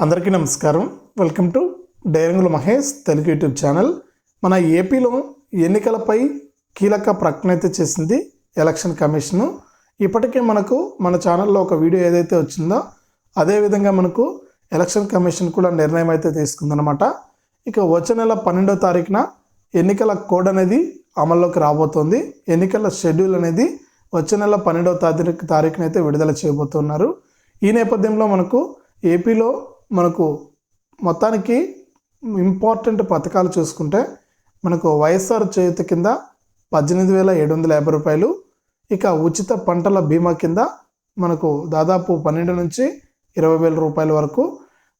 అందరికీ నమస్కారం. Welcome to డైరంగుల మహేష్ తెలుగు యూట్యూబ్ ఛానల్. మన ఏపీలో ఎన్నికలపై కీలక ప్రకటన అయితే చేసింది ఎలక్షన్ కమిషను. ఇప్పటికే మనకు మన ఛానల్లో ఒక వీడియో ఏదైతే వచ్చిందో అదేవిధంగా మనకు ఎలక్షన్ కమిషన్ కూడా నిర్ణయం అయితే తీసుకుందనమాట ఇక వచ్చే నెల పన్నెండో తారీఖున ఎన్నికల కోడ్ అనేది అమల్లోకి రాబోతోంది. ఎన్నికల షెడ్యూల్ అనేది వచ్చే నెల పన్నెండవ తారీఖు తారీఖునైతే విడుదల చేయబోతున్నారు. ఈ నేపథ్యంలో మనకు ఏపీలో మనకు మొత్తానికి ఇంపార్టెంట్ పథకాలు చూసుకుంటే మనకు వైఎస్ఆర్ చేయుత కింద పద్దెనిమిది వేల ఏడు వందల యాభై రూపాయలు ఇక ఉచిత పంటల బీమా కింద మనకు దాదాపు పన్నెండు నుంచి ఇరవై వేల రూపాయల వరకు.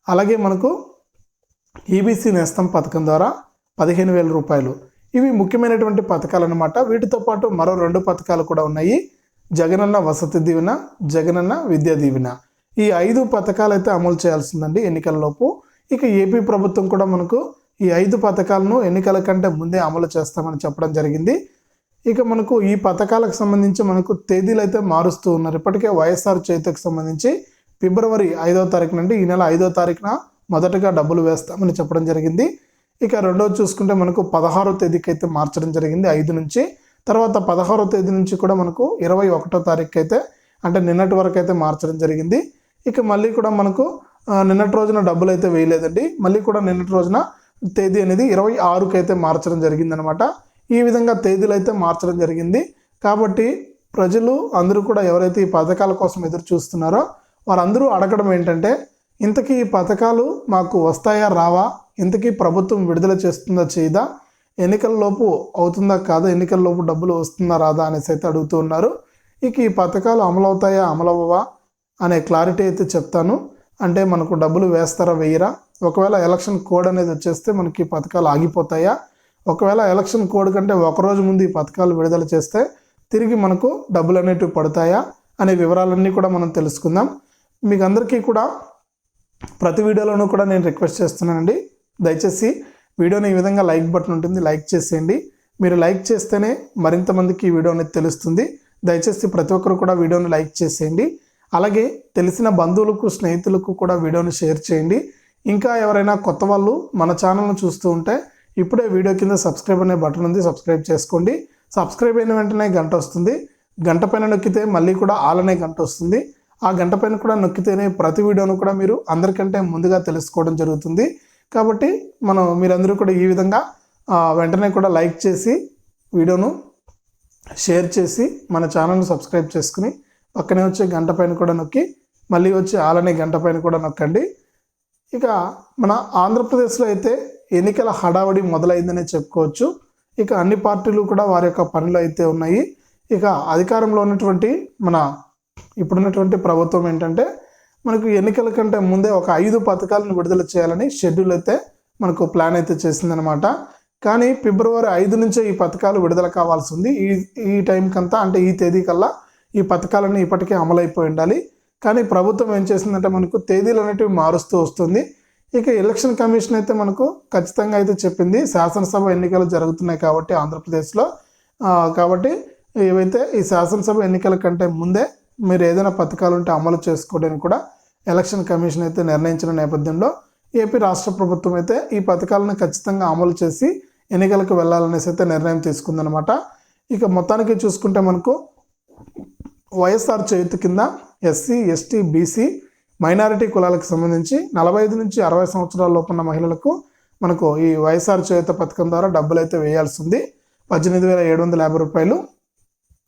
అలాగే మనకు ఈబీసీ నేస్తం పథకం ద్వారా పదిహేను వేల రూపాయలు. ఇవి ముఖ్యమైనటువంటి పథకాలు అన్నమాట. వీటితో పాటు మరో రెండు పథకాలు కూడా ఉన్నాయి. జగనన్న వసతి దీవెన జగనన్న విద్యా దీవెన. ఈ ఐదు పథకాలు అయితే అమలు చేయాల్సిందండి ఎన్నికలలోపు. ఇక ఏపీ ప్రభుత్వం కూడా మనకు ఈ ఐదు పథకాలను ఎన్నికల కంటే ముందే అమలు చేస్తామని చెప్పడం జరిగింది. ఇక మనకు ఈ పథకాలకు సంబంధించి మనకు తేదీలు అయితే మారుస్తూ ఉన్నారు. ఇప్పటికే వైఎస్ఆర్ చేతికి సంబంధించి ఫిబ్రవరి ఐదో తారీఖు నుండి ఈ నెల ఐదో తారీఖున మొదటగా డబ్బులు వేస్తామని చెప్పడం జరిగింది. ఇక రెండోది చూసుకుంటే మనకు పదహారో తేదీకి అయితే మార్చడం జరిగింది ఐదు నుంచి. తర్వాత పదహారో తేదీ నుంచి కూడా మనకు ఇరవై ఒకటో తారీఖు అయితే అంటే నిన్నటి వరకు అయితే మార్చడం జరిగింది. ఇక మళ్ళీ కూడా మనకు నిన్నటి రోజున డబ్బులు అయితే వేయలేదండి. మళ్ళీ కూడా నిన్నటి రోజున తేదీ అనేది ఇరవై ఆరుకి అయితే మార్చడం జరిగిందనమాట. ఈ విధంగా తేదీలు అయితే మార్చడం జరిగింది. కాబట్టి ప్రజలు అందరూ కూడా ఎవరైతే ఈ పథకాల కోసం ఎదురు చూస్తున్నారో వారందరూ అడగడం ఏంటంటే ఇంతకీ ఈ పథకాలు మాకు వస్తాయా రావా? ఇంతకీ ప్రభుత్వం విడుదల చేస్తుందా చేయదా? ఎన్నికల్లోపు అవుతుందా కాదా? ఎన్నికల్లోపు డబ్బులు వస్తుందా రాదా అనేసి అయితే అడుగుతూ ఉన్నారు. ఇక ఈ పథకాలు అమలవుతాయా అమలవ్వవా? అనే క్లారిటీ అయితే చెప్తాను. అంటే మనకు డబ్బులు వేస్తారా వేయరా? ఒకవేళ ఎలక్షన్ కోడ్ అనేది వచ్చేస్తే మనకి ఈ పథకాలు ఆగిపోతాయా? ఒకవేళ ఎలక్షన్ కోడ్ కంటే ఒక రోజు ముందు ఈ పథకాలు విడుదల చేస్తే తిరిగి మనకు డబ్బులు అనేటివి పడతాయా? అనే వివరాలన్నీ కూడా మనం తెలుసుకుందాం. మీకు అందరికీ కూడా ప్రతి వీడియోలోనూ కూడా నేను రిక్వెస్ట్ చేస్తున్నానండి. దయచేసి వీడియోని ఈ విధంగా లైక్ బటన్ ఉంటుంది లైక్ చేసేయండి. మీరు లైక్ చేస్తేనే మరింత మందికి ఈ వీడియో అనేది తెలుస్తుంది. దయచేసి ప్రతి ఒక్కరు కూడా వీడియోని లైక్ చేసేయండి. అలాగే తెలిసిన బంధువులకు స్నేహితులకు కూడా వీడియోని షేర్ చేయండి. ఇంకా ఎవరైనా కొత్త వాళ్ళు మన ఛానల్ను చూస్తూ ఉంటే ఇప్పుడే వీడియో కింద సబ్స్క్రైబ్ అనే బటన్ ఉంది సబ్స్క్రైబ్ చేసుకోండి. సబ్స్క్రైబ్ అయిన వెంటనే గంట వస్తుంది. గంట పైన నొక్కితే మళ్ళీ కూడా ఆల్ అనే గంట వస్తుంది. ఆ గంట పైన కూడా నొక్కితేనే ప్రతి వీడియోను కూడా మీరు అందరికంటే ముందుగా తెలుసుకోవడం జరుగుతుంది. కాబట్టి మనం మీరందరూ కూడా ఈ విధంగా వెంటనే కూడా లైక్ చేసి వీడియోను షేర్ చేసి మన ఛానల్ను సబ్స్క్రైబ్ చేసుకుని పక్కనే వచ్చే గంట పైన కూడా నొక్కి మళ్ళీ వచ్చి ఆలనే గంట పైన కూడా నొక్కండి. ఇక మన ఆంధ్రప్రదేశ్లో అయితే ఎన్నికల హడావడి మొదలైందనే చెప్పుకోవచ్చు. ఇక అన్ని పార్టీలు కూడా వారి యొక్క పనులు అయితే ఉన్నాయి. ఇక అధికారంలో ఉన్నటువంటి మన ఇప్పుడున్నటువంటి ప్రభుత్వం ఏంటంటే మనకు ఎన్నికల కంటే ముందే ఒక ఐదు పథకాలను విడుదల చేయాలని షెడ్యూల్ అయితే మనకు ప్లాన్ అయితే చేసిందనమాట. కానీ ఫిబ్రవరి ఐదు నుంచే ఈ పథకాలు విడుదల కావాల్సి ఉంది. ఈ ఈ టైంకంతా అంటే ఈ తేదీ కల్లా ఈ పథకాలన్నీ ఇప్పటికే అమలైపోయి ఉండాలి. కానీ ప్రభుత్వం ఏం చేసిందంటే మనకు తేదీలు అనేటివి మారుస్తూ వస్తుంది. ఇక ఎలక్షన్ కమిషన్ అయితే మనకు ఖచ్చితంగా అయితే చెప్పింది. శాసనసభ ఎన్నికలు జరుగుతున్నాయి కాబట్టి ఆంధ్రప్రదేశ్లో. కాబట్టి ఏవైతే ఈ శాసనసభ ఎన్నికల కంటే ముందే మీరు ఏదైనా పథకాలు ఉంటే అమలు చేసుకోవడానికి కూడా ఎలక్షన్ కమిషన్ అయితే నిర్ణయించిన నేపథ్యంలో ఏపీ రాష్ట్ర ప్రభుత్వం అయితే ఈ పథకాలను ఖచ్చితంగా అమలు చేసి ఎన్నికలకు వెళ్ళాలనేసి అయితే నిర్ణయం తీసుకుందనమాట ఇక మొత్తానికి చూసుకుంటే మనకు వైఎస్ఆర్ చేతి కింద ఎస్సీ ఎస్టీ బీసీ మైనారిటీ కులాలకు సంబంధించి నలభై ఐదు నుంచి అరవై సంవత్సరాల లోపు ఉన్న మహిళలకు మనకు ఈ వైఎస్ఆర్ చేత పథకం ద్వారా డబ్బులు అయితే వేయాల్సింది పద్దెనిమిది వేల ఏడు వందల యాభై రూపాయలు.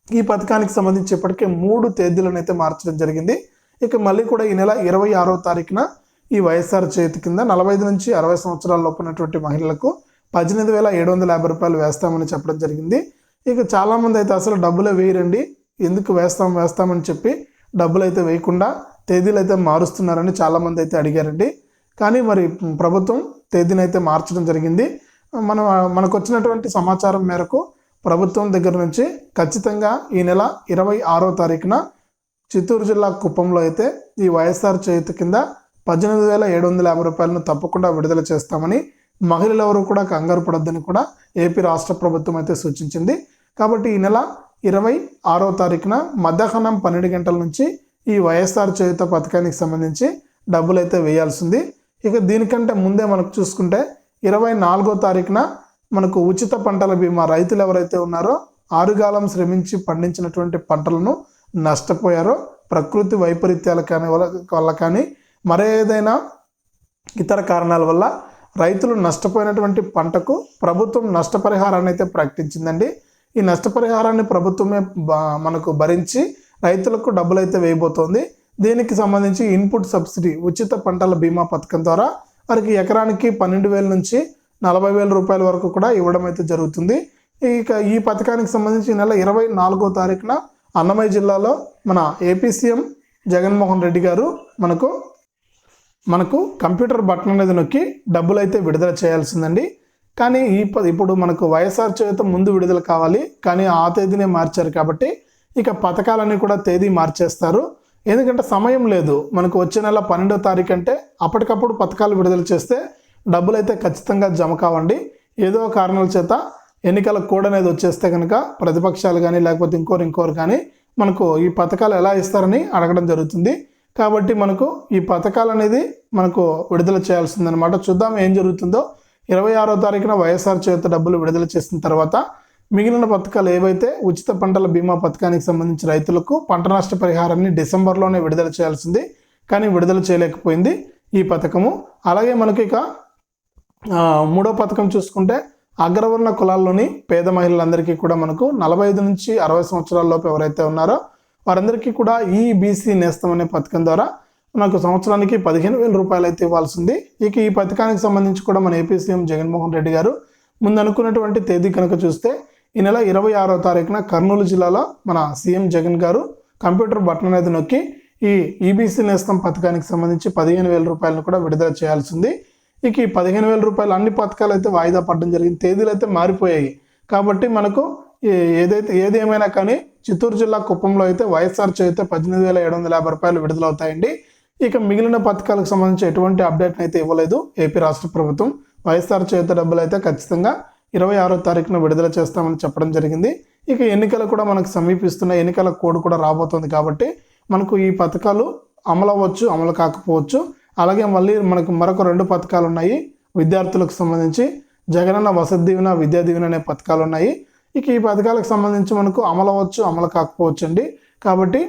ఈ పథకానికి సంబంధించి ఇప్పటికే మూడు తేదీలను అయితే మార్చడం జరిగింది. ఇక మళ్ళీ కూడా ఈ నెల ఇరవై ఆరో తారీఖున ఈ వైఎస్ఆర్ చేతి కింద నలభై ఐదు నుంచి అరవై సంవత్సరాల లోపునటువంటి మహిళలకు పద్దెనిమిది వేల ఏడు వందల యాభై రూపాయలు వేస్తామని చెప్పడం జరిగింది. ఇక చాలామంది అయితే అసలు డబ్బులే వేయరండి. ఎందుకు వేస్తాం వేస్తామని చెప్పి డబ్బులు అయితే వేయకుండా తేదీలు అయితే మారుస్తున్నారని చాలామంది అయితే అడిగారండి. కానీ మరి ప్రభుత్వం తేదీని అయితే మార్చడం జరిగింది. మనం మనకు వచ్చినటువంటి సమాచారం మేరకు ప్రభుత్వం దగ్గర నుంచి ఖచ్చితంగా ఈ నెల ఇరవై ఆరో తారీఖున చిత్తూరు జిల్లా కుప్పంలో అయితే ఈ వైఎస్ఆర్ చేతి కింద పద్దెనిమిది వేల ఏడు వందల యాభై రూపాయలను తప్పకుండా విడుదల చేస్తామని మహిళలు ఎవరు కూడా కంగారు పడొద్దని కూడా ఏపీ రాష్ట్ర ప్రభుత్వం అయితే సూచించింది. కాబట్టి ఈ నెల ఇరవై ఆరో తారీఖున మధ్యాహ్నం పన్నెండు గంటల నుంచి ఈ వైఎస్ఆర్ చేయుత పథకానికి సంబంధించి డబ్బులు అయితే వేయాల్సింది. ఇక దీనికంటే ముందే మనకు చూసుకుంటే ఇరవై నాలుగో తారీఖున మనకు ఉచిత పంటల బీమా రైతులు ఎవరైతే ఉన్నారో ఆరుగాలం శ్రమించి పండించినటువంటి పంటలను నష్టపోయారో ప్రకృతి వైపరీత్యాల కానీ వల్ల వల్ల కానీ మరే ఏదైనా ఇతర కారణాల వల్ల రైతులు నష్టపోయినటువంటి పంటకు ప్రభుత్వం నష్టపరిహారాన్ని అయితే ప్రకటించిందండి. ఈ నష్టపరిహారాన్ని ప్రభుత్వమే బ- మనకు భరించి రైతులకు డబ్బులు అయితే వేయబోతోంది. దీనికి సంబంధించి ఇన్పుట్ సబ్సిడీ ఉచిత పంటల బీమా పథకం ద్వారా వారికి ఎకరానికి పన్నెండు వేల నుంచి నలభై వేల రూపాయల వరకు కూడా ఇవ్వడం అయితే జరుగుతుంది. ఇక ఈ పథకానికి సంబంధించి ఈ నెల ఇరవై నాలుగో తారీఖున అన్నమయ్య జిల్లాలో మన ఏపీ సీఎం జగన్మోహన్ రెడ్డి గారు మనకు మనకు కంప్యూటర్ బటన్ అనేది నొక్కి డబ్బులు అయితే విడుదల చేయాల్సిందండి. కానీ ఈ ఇప్పుడు మనకు వైఎస్ఆర్ చేత ముందు విడుదల కావాలి కానీ ఆ తేదీనే మార్చారు కాబట్టి ఇక పథకాలన్నీ కూడా తేదీ మార్చేస్తారు. ఎందుకంటే సమయం లేదు. మనకు వచ్చే నెల పన్నెండో తారీఖు అంటే అప్పటికప్పుడు పథకాలు విడుదల చేస్తే డబ్బులు అయితే ఖచ్చితంగా జమ కావండి. ఏదో కారణాల చేత ఎన్నికల కోడ్ అనేది వచ్చేస్తే కనుక ప్రతిపక్షాలు కానీ లేకపోతే ఇంకోరు ఇంకోరు కానీ మనకు ఈ పథకాలు ఎలా ఇస్తారని అడగడం జరుగుతుంది. కాబట్టి మనకు ఈ పథకాలు అనేది మనకు విడుదల చేయాల్సిందనమాట చూద్దాం ఏం జరుగుతుందో. ఇరవై ఆరో తారీఖున వైఎస్ఆర్ చేత డబ్బులు విడుదల చేసిన తర్వాత మిగిలిన పథకాలు ఏవైతే ఉచిత పంటల బీమా పథకానికి సంబంధించి రైతులకు పంట నష్ట పరిహారాన్ని డిసెంబర్లోనే విడుదల చేయాల్సింది కానీ విడుదల చేయలేకపోయింది ఈ పథకము. అలాగే మనకి ఇక మూడో పథకం చూసుకుంటే అగ్రవర్ణ కులాల్లోని పేద మహిళలందరికీ కూడా మనకు నలభై ఐదు నుంచి అరవై సంవత్సరాల లోపు ఎవరైతే ఉన్నారో వారందరికీ కూడా ఈబీసీ నేస్తం అనే పథకం ద్వారా మనకు సంవత్సరానికి పదిహేను వేల రూపాయలు అయితే ఇవ్వాల్సింది. ఇక ఈ పథకానికి సంబంధించి కూడా మన ఏపీ సీఎం జగన్మోహన్ రెడ్డి గారు ముందు అనుకున్నటువంటి తేదీ కనుక చూస్తే ఈ నెల ఇరవై ఆరో తారీఖున కర్నూలు జిల్లాలో మన సీఎం జగన్ గారు కంప్యూటర్ బటన్ అనేది నొక్కి ఈ ఈబీసీ నేస్తం పథకానికి సంబంధించి పదిహేను వేల రూపాయలను కూడా విడుదల చేయాల్సింది. ఇక ఈ పదిహేను వేల రూపాయలు అన్ని పథకాలు అయితే వాయిదా పడడం జరిగింది. తేదీలు అయితే మారిపోయాయి. కాబట్టి మనకు ఏ- ఏదైతే ఏది ఏమైనా కానీ చిత్తూరు జిల్లా కుప్పంలో అయితే వైఎస్ఆర్ చేస్తే పద్దెనిమిది వేల ఏడు వందల యాభై రూపాయలు విడుదలవుతాయండి. ఇక మిగిలిన పథకాలకు సంబంధించి ఎటువంటి అప్డేట్ అయితే ఇవ్వలేదు. ఏపీ రాష్ట్ర ప్రభుత్వం వైఎస్ఆర్ చేత డబ్బులు అయితే ఖచ్చితంగా ఇరవై ఆరో తారీఖున విడుదల చేస్తామని చెప్పడం జరిగింది. ఇక ఎన్నికలు కూడా మనకు సమీపిస్తున్న ఎన్నికల కోడ్ కూడా రాబోతుంది కాబట్టి మనకు ఈ పథకాలు అమలు అవ్వచ్చు అమలు కాకపోవచ్చు. అలాగే మళ్ళీ మనకు మరొక రెండు పథకాలు ఉన్నాయి. విద్యార్థులకు సంబంధించి జగనన్న వసతి దీవెన విద్యా దీవెన అనే పథకాలు ఉన్నాయి. ఇక ఈ పథకాలకు సంబంధించి మనకు అమలు అవ్వచ్చు అమలు కాకపోవచ్చు అండి కాబట్టి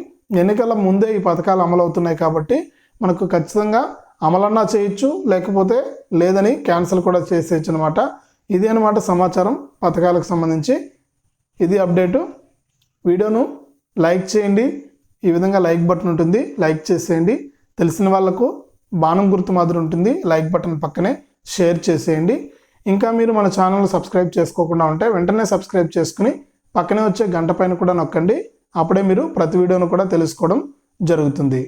ఎన్నికల ముందే ఈ పథకాలు అమలు అవుతున్నాయి కాబట్టి మనకు ఖచ్చితంగా అమలన్నా చేయొచ్చు లేకపోతే లేదని క్యాన్సిల్ కూడా చేసేయచ్చు అనమాట ఇది అనమాట సమాచారం పథకాలకు సంబంధించి. ఇది అప్డేటు. వీడియోను లైక్ చేయండి. ఈ విధంగా లైక్ బటన్ ఉంటుంది లైక్ చేసేయండి. తెలిసిన వాళ్ళకు బాణం గుర్తు మాదిరి ఉంటుంది లైక్ బటన్ పక్కనే షేర్ చేసేయండి. ఇంకా మీరు మన ఛానల్ సబ్స్క్రైబ్ చేసుకోకుండా ఉంటే వెంటనే సబ్స్క్రైబ్ చేసుకుని పక్కనే వచ్చే గంట పైన కూడా నొక్కండి. అప్పుడే మీరు ప్రతి వీడియోను కూడా తెలుసుకోవడం జరుగుతుంది.